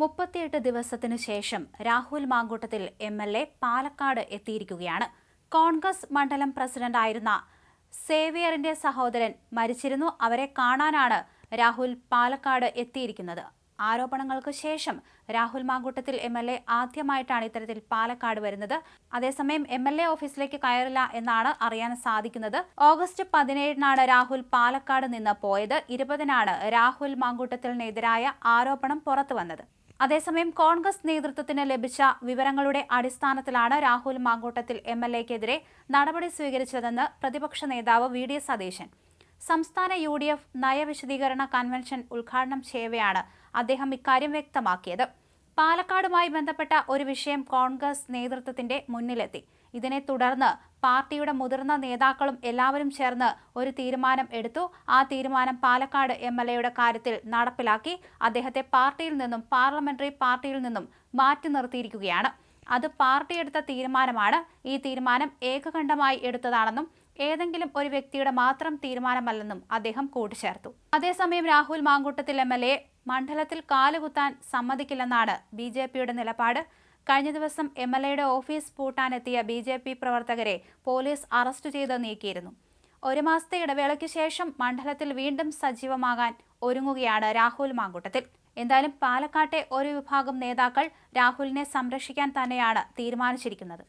മുപ്പത്തിയെട്ട് ദിവസത്തിനു ശേഷം Rahul Mamkootathil M L A Palakkad എത്തിയിരിക്കുകയാണ്. കോൺഗ്രസ് മണ്ഡലം പ്രസിഡന്റായിരുന്ന സേവിയറിന്റെ സഹോദരൻ മരിച്ചിരുന്നു. അവരെ കാണാനാണ് രാഹുൽ പാലക്കാട് എത്തിയിരിക്കുന്നത്. ആരോപണങ്ങൾക്ക് ശേഷം Rahul Mamkootathil M L A ആദ്യമായിട്ടാണ് ഇത്തരത്തിൽ പാലക്കാട് വരുന്നത്. അതേസമയം എം എൽ എ ഓഫീസിലേക്ക് കയറില്ല എന്നാണ് അറിയാൻ സാധിക്കുന്നത്. ഓഗസ്റ്റ് പതിനേഴിനാണ് രാഹുൽ പാലക്കാട് നിന്ന് പോയത്. ഇരുപതിനാണ് രാഹുൽ മാങ്കൂട്ടത്തിനെതിരായ ആരോപണം പുറത്തു വന്നത് അതേസമയം കോൺഗ്രസ് നേതൃത്വത്തിന് ലഭിച്ച വിവരങ്ങളുടെ അടിസ്ഥാനത്തിലാണ് രാഹുൽ മാങ്കോട്ടത്തിൽ എം എൽ എക്കെതിരെ നടപടി സ്വീകരിച്ചതെന്ന് പ്രതിപക്ഷ നേതാവ് വി ഡി സതീശൻ. സംസ്ഥാന യു ഡി എഫ് നയവിശദീകരണ കൺവെൻഷൻ ഉദ്ഘാടനം ചെയ്യവെയാണ് അദ്ദേഹം ഇക്കാര്യം വ്യക്തമാക്കിയത്. പാലക്കാടുമായി ബന്ധപ്പെട്ട ഒരു വിഷയം കോൺഗ്രസ് നേതൃത്വത്തിന്റെ മുന്നിലെത്തി. ഇതിനെ തുടർന്ന് പാർട്ടിയുടെ മുതിർന്ന നേതാക്കളും എല്ലാവരും ചേർന്ന് ഒരു തീരുമാനം എടുത്തു. ആ തീരുമാനം പാലക്കാട് എം കാര്യത്തിൽ നടപ്പിലാക്കി. അദ്ദേഹത്തെ പാർട്ടിയിൽ നിന്നും പാർലമെന്ററി പാർട്ടിയിൽ നിന്നും മാറ്റി നിർത്തിയിരിക്കുകയാണ്. അത് പാർട്ടി എടുത്ത തീരുമാനമാണ്. ഈ തീരുമാനം ഏകകണ്ഠമായി എടുത്തതാണെന്നും ഏതെങ്കിലും ഒരു വ്യക്തിയുടെ മാത്രം തീരുമാനമല്ലെന്നും അദ്ദേഹം കൂട്ടിച്ചേർത്തു. അതേസമയം Rahul Mamkootathil M L A മണ്ഡലത്തിൽ കാലുകുത്താൻ സമ്മതിക്കില്ലെന്നാണ് ബി ജെ പിയുടെ നിലപാട്. കഴിഞ്ഞ ദിവസം എം എൽ എയുടെ ഓഫീസ് പൂട്ടാനെത്തിയ ബി ജെ പി പ്രവർത്തകരെ പോലീസ് അറസ്റ്റ് ചെയ്ത് നീക്കിയിരുന്നു. ഒരു മാസത്തെ ഇടവേളയ്ക്ക് ശേഷം മണ്ഡലത്തിൽ വീണ്ടും സജീവമാകാൻ ഒരുങ്ങുകയാണ് രാഹുൽ മാങ്കൂട്ടത്തിൽ. എന്തായാലും പാലക്കാട്ടെ ഒരു വിഭാഗം നേതാക്കൾ രാഹുലിനെ സംരക്ഷിക്കാൻ തന്നെയാണ് തീരുമാനിച്ചിരിക്കുന്നത്.